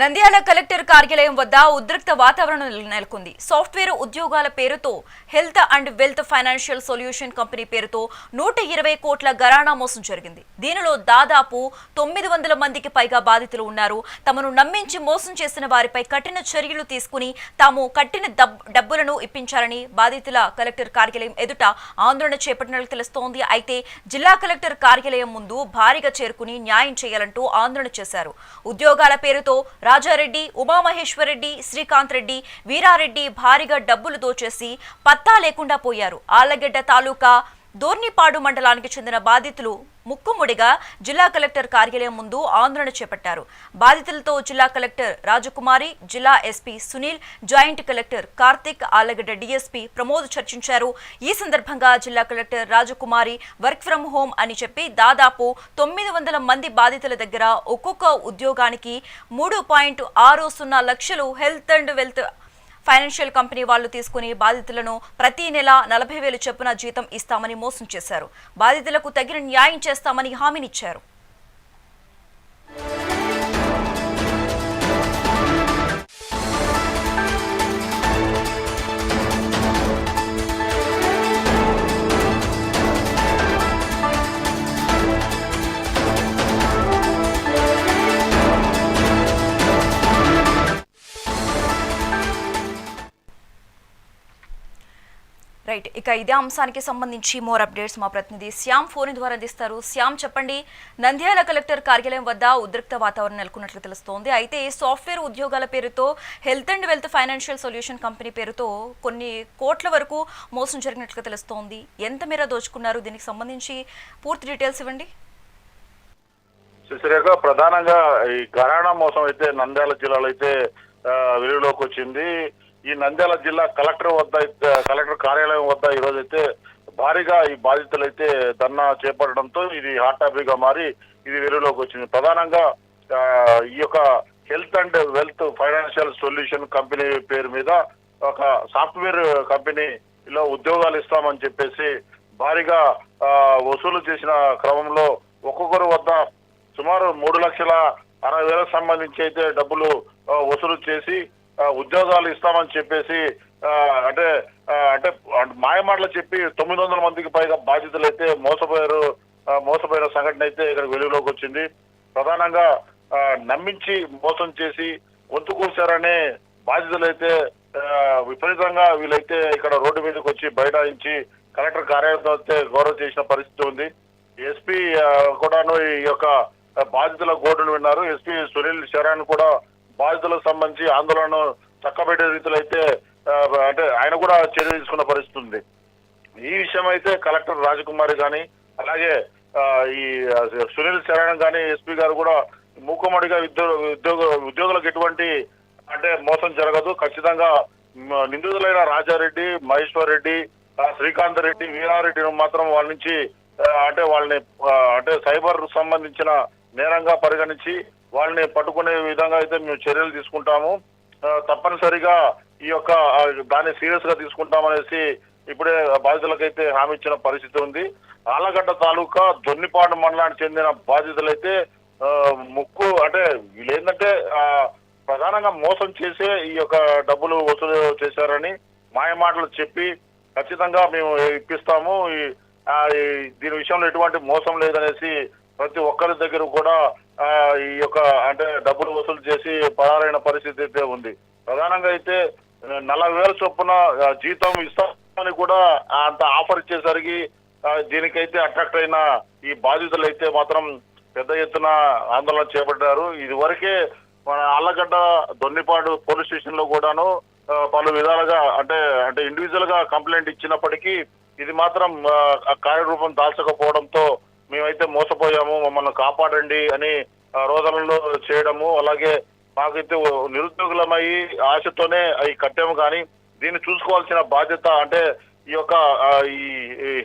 Nandyal collector కార్యాలయం వద్ద ఉద్రిక్త వాతావరణం నెలకొంది. సాఫ్ట్వేర్ ఉద్యోగాల పేరుతో health and wealth financial solution company పేరుతో నూట ఇరవై కోట్ల గరాణా మోసం జరిగింది. దీనిలో దాదాపు తొమ్మిది వందల మందికి పైగా బాధితులు ఉన్నారు. తమను నమ్మించి మోసం చేసిన వారిపై కఠిన చర్యలు తీసుకుని తాము కట్టిన డబ్బులను ఇప్పించాలని బాధితుల కలెక్టర్ కార్యాలయం ఎదుట ఆందోళన చేపట్టినట్లు తెలుస్తోంది. అయితే జిల్లా కలెక్టర్ కార్యాలయం ముందు భారీగా చేరుకుని న్యాయం చేయాలంటూ ఆందోళన చేశారు. ఉద్యోగాల పేరుతో రాజారెడ్డి ఉమామహేశ్వరరెడ్డి శ్రీకాంత్ రెడ్డి వీరారెడ్డి భారీగా డబ్బులు దోచేసి పత్తా లేకుండా పోయారు. ఆళ్ళగడ్డ తాలూకా దోర్నిపాడు మండలానికి చెందిన బాధితులు ముక్కుముడిగా జిల్లా కలెక్టర్ కార్యాలయం ముందు ఆందోళన చేపట్టారు. బాధితులతో జిల్లా కలెక్టర్ రాజకుమారి జిల్లా SP Sunil joint collector Karthik Allagadda DSP Pramod చర్చించారు. ఈ సందర్భంగా జిల్లా collector Rajakumari work from home అని చెప్పి దాదాపు తొమ్మిది వందల మంది బాధితుల దగ్గర ఒక్కొక్క ఉద్యోగానికి మూడు పాయింట్ ఆరు సున్నా లక్షలు health and wealth financial company వాళ్ళు తీసుకుని బాధితులను ప్రతి నెల నలభై వేలు చొప్పున జీతం ఇస్తామని మోసం చేశారు. బాధితులకు తగిన న్యాయం చేస్తామని హామీనిచ్చారు. రైట్. ఇక ఇదే అంశానికి సంబంధించి మోర్ అప్డేట్స్ మా ప్రతినిధి శ్యామ్ ఫోన్ ద్వారా అందిస్తారు. శ్యామ్ చెప్పండి. నంద్యాల కలెక్టర్ కార్యాలయం వద్ద ఉద్రిక్త వాతావరణం నెలకొన్నట్లు తెలుస్తోంది. అయితే సాఫ్ట్వేర్ ఉద్యోగాల పేరుతో health and wealth financial solution company పేరుతో కొన్ని కోట్ల వరకు మోసం జరిగినట్లుగా తెలుస్తోంది. ఎంత మేర దోచుకున్నారు? దీనికి సంబంధించి పూర్తి డీటెయిల్స్ ఇవ్వండి. సుశ్రేఖ ప్రధానంగా ఈ గరాణా మోసం అయితే నంద్యాల జిల్లాలో అయితే వెలుగులోకి వచ్చింది. ఈ నంద్యాల జిల్లా కలెక్టర్ వద్ద కలెక్టర్ కార్యాలయం వద్ద ఈ అయితే భారీగా ఈ బాధితులు అయితే ధర్నా చేపట్టడంతో ఇది హాట్ టాపిక్గా మారి ఇది వెలుగులోకి వచ్చింది. ప్రధానంగా ఈ యొక్క health and wealth financial solution company పేరు మీద ఒక సాఫ్ట్వేర్ కంపెనీలో ఉద్యోగాలు ఇస్తామని చెప్పేసి భారీగా వసూలు చేసిన క్రమంలో ఒక్కొక్కరు వద్ద సుమారు మూడు లక్షల అరవై వేలకు సంబంధించి అయితే డబ్బులు వసూలు చేసి ఉద్యోగాలు ఇస్తామని చెప్పేసి ఆ, అంటే అంటే మాయమాటలు చెప్పి తొమ్మిది వందల మందికి పైగా బాధితులు అయితే మోసపోయారు మోసపోయిన సంఘటన అయితే ఇక్కడ వెలుగులోకి వచ్చింది. ప్రధానంగా ఆ, నమ్మించి మోసం చేసి వంతు కూర్చారనే బాధితులు అయితే విపరీతంగా వీళ్ళైతే ఇక్కడ రోడ్డు మీదకి వచ్చి బైఠాయించి కలెక్టర్ కార్యాలయంతో అయితే గౌరవ చేసిన పరిస్థితి ఉంది. ఎస్పీ కూడాను ఈ యొక్క బాధితుల గోడును విన్నారు. ఎస్పీ సునీల్ శరణ్ కూడా బాధితులకు సంబంధించి ఆందోళన చక్కబెట్టే రీతిలో అయితే అంటే ఆయన కూడా చర్య తీసుకున్న పరిస్థితి ఉంది. ఈ విషయం అయితే కలెక్టర్ రాజకుమారి కానీ అలాగే ఈ సునీల్ శరణ్ కానీ ఎస్పీ గారు కూడా మూకుమ్మడిగా ఉద్యోగ ఉద్యోగ ఉద్యోగులకు ఎటువంటి అంటే మోసం జరగదు. ఖచ్చితంగా నిందితులైన రాజారెడ్డి మహేశ్వర్ రెడ్డి శ్రీకాంత్ రెడ్డి వీరారెడ్డిని మాత్రం వాళ్ళ నుంచి అంటే వాళ్ళని అంటే సైబర్ సంబంధించిన నేరంగా పరిగణించి వాళ్ళని పట్టుకునే విధంగా అయితే మేము చర్యలు తీసుకుంటాము. తప్పనిసరిగా ఈ యొక్క దాన్ని సీరియస్గా తీసుకుంటామనేసి ఇప్పుడే బాధితులకైతే హామీ ఇచ్చిన పరిస్థితి ఉంది. ఆలగడ్డ తాలూకా దొన్నిపాడు మండలానికి చెందిన బాధితులైతే ముక్కు అంటే వీళ్ళేంటంటే ప్రధానంగా మోసం చేసే ఈ యొక్క డబ్బులు వసూలు చేశారని మాయమాటలు చెప్పి ఖచ్చితంగా మేము ఇప్పిస్తాము. ఈ- దీని విషయంలో ఎటువంటి మోసం లేదనేసి ప్రతి ఒక్కరి దగ్గర కూడా ఈ యొక్క అంటే డబ్బులు వసూలు చేసి పరారైన పరిస్థితి అయితే ఉంది. ప్రధానంగా అయితే నలభై వేల చొప్పున జీతం ఇస్తామని కూడా అంత ఆఫర్ ఇచ్చేసరికి దీనికైతే అట్రాక్ట్ అయిన ఈ బాధితులు అయితే మాత్రం పెద్ద ఎత్తున ఆందోళన చేపట్టారు. ఇది వరకే మన అల్లగడ్డ దొన్నిపాడు పోలీస్ స్టేషన్లో కూడాను పలు విధాలుగా అంటే అంటే ఇండివిజువల్గా కంప్లైంట్ ఇచ్చినప్పటికీ ఇది మాత్రం ఆ కార్యరూపం దాల్చకపోవడంతో మేమైతే మోసపోయాము మమ్మల్ని కాపాడండి అని ఆ, రోదనలు చేయడము అలాగే మాకైతే నిరుద్యోగులమై ఆశతోనే అవి కట్టాము కానీ దీన్ని చూసుకోవాల్సిన బాధ్యత అంటే ఈ యొక్క ఈ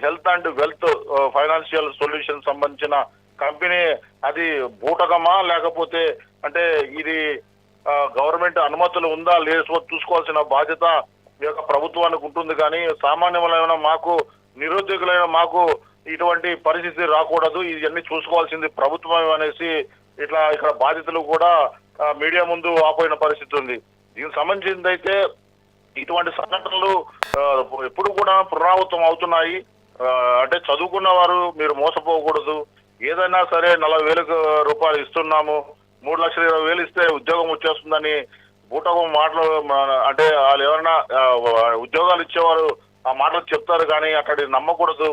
health and wealth financial solution సంబంధించిన కంపెనీ అది బూటకమా లేకపోతే అంటే ఇది గవర్నమెంట్ అనుమతులు ఉందా లేదో చూసుకోవాల్సిన బాధ్యత ఈ యొక్క ప్రభుత్వానికి ఉంటుంది కానీ సామాన్యమైన మాకు నిరుద్యోగులైన మాకు ఇటువంటి పరిస్థితి రాకూడదు. ఇవన్నీ చూసుకోవాల్సింది ప్రభుత్వం అనేసి ఇట్లా ఇక్కడ బాధితులు కూడా మీడియా ముందు ఆపోయిన పరిస్థితి ఉంది. దీనికి సంబంధించింది అయితే ఇటువంటి సంఘటనలు ఎప్పుడు కూడా పునరావృతం అవుతున్నాయి. అంటే చదువుకున్న వారు మీరు మోసపోకూడదు. ఏదైనా సరే నలభై వేలకు రూపాయలు ఇస్తున్నాము. మూడు లక్షల ఇరవై వేలు ఇస్తే ఉద్యోగం వచ్చేస్తుందని బూటకం మాటలు అంటే వాళ్ళు ఎవరైనా ఉద్యోగాలు ఇచ్చేవారు ఆ మాటలు చెప్తారు కానీ అక్కడ నమ్మకూడదు.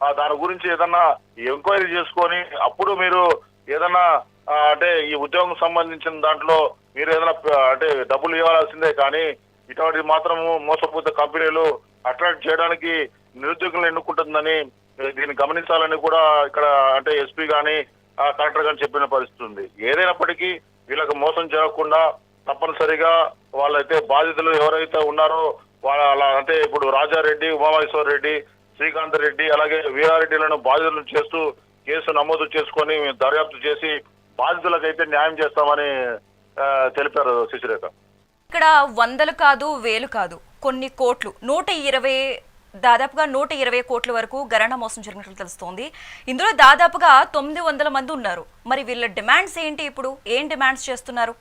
దాని గురించి ఏదన్నా ఎంక్వైరీ చేసుకొని అప్పుడు మీరు ఏదన్నా అంటే ఈ ఉద్యోగం సంబంధించిన దాంట్లో మీరు ఏదైనా అంటే డబ్బులు ఇవ్వాల్సిందే కానీ ఇటువంటి మాత్రము మోసపోతే కంపెనీలు అట్రాక్ట్ చేయడానికి నిరుద్యోగులను ఎన్నుకుంటుందని దీన్ని గమనించాలని కూడా ఇక్కడ అంటే ఎస్పీ కానీ కలెక్టర్ కానీ చెప్పిన పరిస్థితి ఉంది. ఏదైనప్పటికీ వీళ్ళకి మోసం జరగకుండా తప్పనిసరిగా వాళ్ళైతే బాధితులు ఎవరైతే ఉన్నారో వాళ్ళ అంటే ఇప్పుడు రాజారెడ్డి ఉమామహేశ్వర్ రెడ్డి శ్రీకాంత్ రెడ్డి అలాగే వీరారెడ్డిలను బాధితులను చేస్తూ కేసు నమోదు చేసుకొని దర్యాప్తు చేసి బాధితులకైతే న్యాయం చేస్తామని తెలిపారు శశిరేఖ. ఇక్కడ వందలు కాదు వేలు కాదు కొన్ని కోట్లు నూట ఇరవై దాదాపుగా నూట ఇరవై కోట్ల వరకు గరణ మోసం జరిగినట్లు తెలుస్తోంది. ఇందులో దాదాపుగా తొమ్మిది వందల మంది ఉన్నారు. మరి వీళ్ళ డిమాండ్స్ ఏంటి ఇప్పుడు? ఏం డిమాండ్స్ చేస్తున్నారు?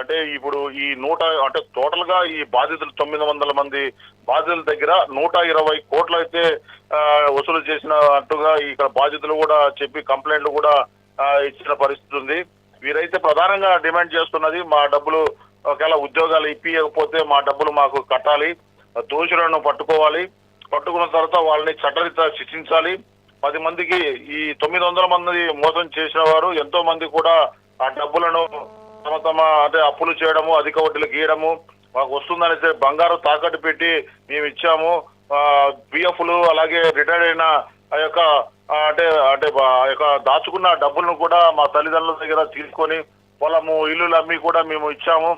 అంటే ఇప్పుడు ఈ నూట అంటే టోటల్గా ఈ బాధితులు తొమ్మిది వందల మంది బాధితుల దగ్గర నూట ఇరవై కోట్లు అయితే వసూలు చేసినట్టుగా ఇక్కడ బాధితులు కూడా చెప్పి కంప్లైంట్లు కూడా ఇచ్చిన పరిస్థితి ఉంది. వీరైతే ప్రధానంగా డిమాండ్ చేస్తున్నది మా డబ్బులు ఒకవేళ ఉద్యోగాలు ఇప్పియకపోతే మా డబ్బులు మాకు కట్టాలి దోషులను పట్టుకోవాలి. పట్టుకున్న తర్వాత వాళ్ళని చట్టరిత శిక్షించాలి. పది మందికి ఈ తొమ్మిది వందల మంది మోసం చేసిన వారు ఎంతో మంది కూడా ఆ డబ్బులను తమ తమ అంటే అప్పులు చేయడము అధిక వడ్డీలు గీయడము మాకు వస్తుందనేసి బంగారు తాకట్టు పెట్టి మేము ఇచ్చాము. బిఎఫ్లు అలాగే రిటైర్డ్ అయిన ఆ యొక్క అంటే అంటే యొక్క దాచుకున్న డబ్బులను కూడా మా తల్లిదండ్రుల దగ్గర తీసుకొని పొలము ఇల్లులు అమ్మి కూడా మేము ఇచ్చాము.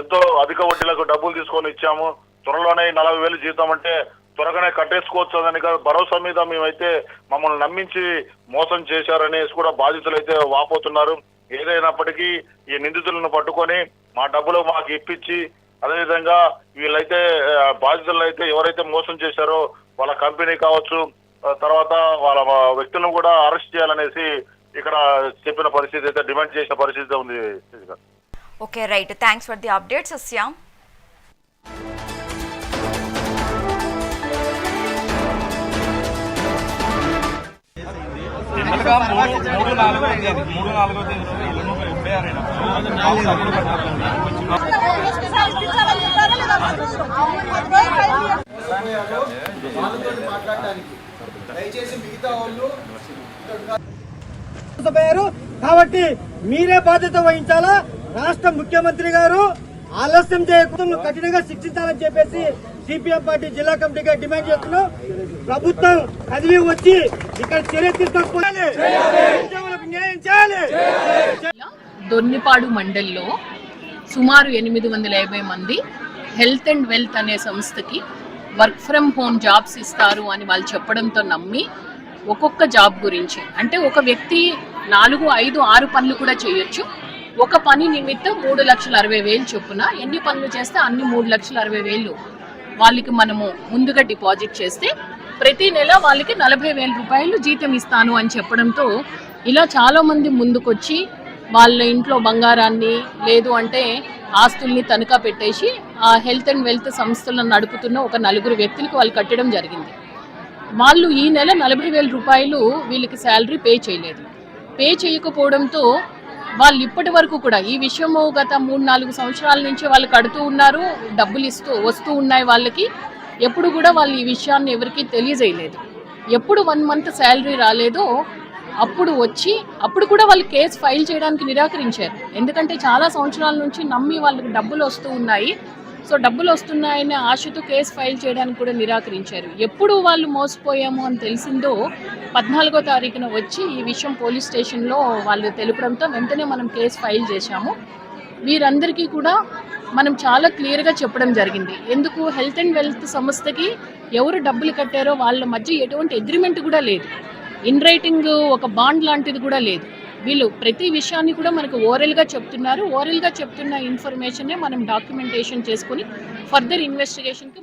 ఎంతో అధిక వడ్డీలకు డబ్బులు తీసుకొని ఇచ్చాము. త్వరలోనే నలభై వేలు జీతం అంటే త్వరగానే కట్టేసుకోవచ్చు అని భరోసా మీద మేమైతే మమ్మల్ని నమ్మించి మోసం చేశారనేసి కూడా బాధితులు అయితే వాపోతున్నారు. ఏదైనప్పటికీ ఈ నిందితులను పట్టుకొని మా డబ్బులు మాకు ఇప్పించి అదేవిధంగా వీళ్ళైతే బాధితులను అయితే ఎవరైతే మోసం చేశారో వాళ్ళ కంపెనీ కావచ్చు తర్వాత వాళ్ళ వ్యక్తులను కూడా అరెస్ట్ చేయాలనేసి ఇక్కడ చెప్పిన పరిస్థితి అయితే డిమాండ్ చేసిన పరిస్థితి ఉంది okay right thanks for the updates Shyam జనరల్గా మూడు మూడు నాలుగో తేదీ అది. మూడు నాలుగో తేదీ రోజు ఇల్లు ఎఫ్ఐఆర్ అయినప్పుడు డబ్బులు కట్టాలి దయచేసి మిగతా వాళ్ళు మోసపోయారు కాబట్టి మీరే బాధ్యత వహించాలా? రాష్ట్ర ముఖ్యమంత్రి గారు ఆలస్యం చేయకుండా కఠినంగా శిక్షించాలని చెప్పేసి సిపిఎం పార్టీ జిల్లా కమిటీగా డిమాండ్ చేస్తున్నాం. ప్రభుత్వం కదిలి వచ్చి ఇక్కడ చర్య తీసుకోవాలి న్యాయం చేయాలి. దొన్నిపాడు మండల్లో సుమారు ఎనిమిది వందల యాభై మంది హెల్త్ అండ్ వెల్త్ అనే సంస్థకి వర్క్ ఫ్రమ్ హోమ్ జాబ్స్ ఇస్తారు అని వాళ్ళు చెప్పడంతో నమ్మి ఒక్కొక్క జాబ్ గురించి. అంటే ఒక వ్యక్తి నాలుగు ఐదు ఆరు పనులు కూడా చేయొచ్చు. ఒక పని నిమిత్తం మూడు లక్షల అరవై వేలు చొప్పున ఎన్ని పనులు చేస్తే అన్ని మూడు లక్షల అరవై వేలు వాళ్ళకి మనము ముందుగా డిపాజిట్ చేస్తే ప్రతి నెల వాళ్ళకి నలభై వేల రూపాయలు జీతం ఇస్తాను అని చెప్పడంతో ఇలా చాలామంది ముందుకొచ్చి వాళ్ళ ఇంట్లో బంగారాన్ని లేదు అంటే ఆస్తుల్ని తనఖా పెట్టేసి ఆ హెల్త్ అండ్ వెల్త్ సంస్థలను నడుపుతున్న ఒక నలుగురు వ్యక్తులకు వాళ్ళు కట్టడం జరిగింది. వాళ్ళు ఈ నెల నలభై వేల రూపాయలు వీళ్ళకి శాలరీ పే చేయలేదు. పే చేయకపోవడంతో వాళ్ళు ఇప్పటి వరకు కూడా ఈ విషయము గత మూడు నాలుగు సంవత్సరాల నుంచి వాళ్ళు కడుతూ ఉన్నారు డబ్బులు ఇస్తూ వస్తూ ఉన్నాయి వాళ్ళకి. ఎప్పుడు కూడా వాళ్ళు ఈ విషయాన్ని ఎవరికీ తెలియజేయలేదు. ఎప్పుడు వన్ మంత్ శాలరీ రాలేదో అప్పుడు వచ్చి అప్పుడు కూడా వాళ్ళు కేసు ఫైల్ చేయడానికి నిరాకరించారు. ఎందుకంటే చాలా సంవత్సరాల నుంచి నమ్మి వాళ్ళకి డబ్బులు వస్తూ ఉన్నాయి. సో డబ్బులు వస్తున్నాయనే ఆశతో కేసు ఫైల్ చేయడానికి కూడా నిరాకరించారు. ఎప్పుడు వాళ్ళు మోసపోయాము అని తెలిసిందో పద్నాలుగో తారీఖున వచ్చి ఈ విషయం పోలీస్ స్టేషన్లో వాళ్ళు తెలుపడంతో వెంటనే మనం కేసు ఫైల్ చేశాము. వీరందరికీ కూడా మనం చాలా క్లియర్గా చెప్పడం జరిగింది. ఎందుకు? హెల్త్ అండ్ వెల్త్ సంస్థకి ఎవరు డబ్బులు కట్టారో వాళ్ళ మధ్య ఎటువంటి అగ్రిమెంట్ కూడా లేదు. ఇన్ రైటింగ్ ఒక బాండ్ లాంటిది కూడా లేదు. వీళ్ళు ప్రతి విషయాన్ని కూడా మనకు ఓరల్గా చెప్తున్నారు. ఓరల్గా చెప్తున్న ఇన్ఫర్మేషన్నే మనం డాక్యుమెంటేషన్ చేసుకుని ఫర్దర్ ఇన్వెస్టిగేషన్కి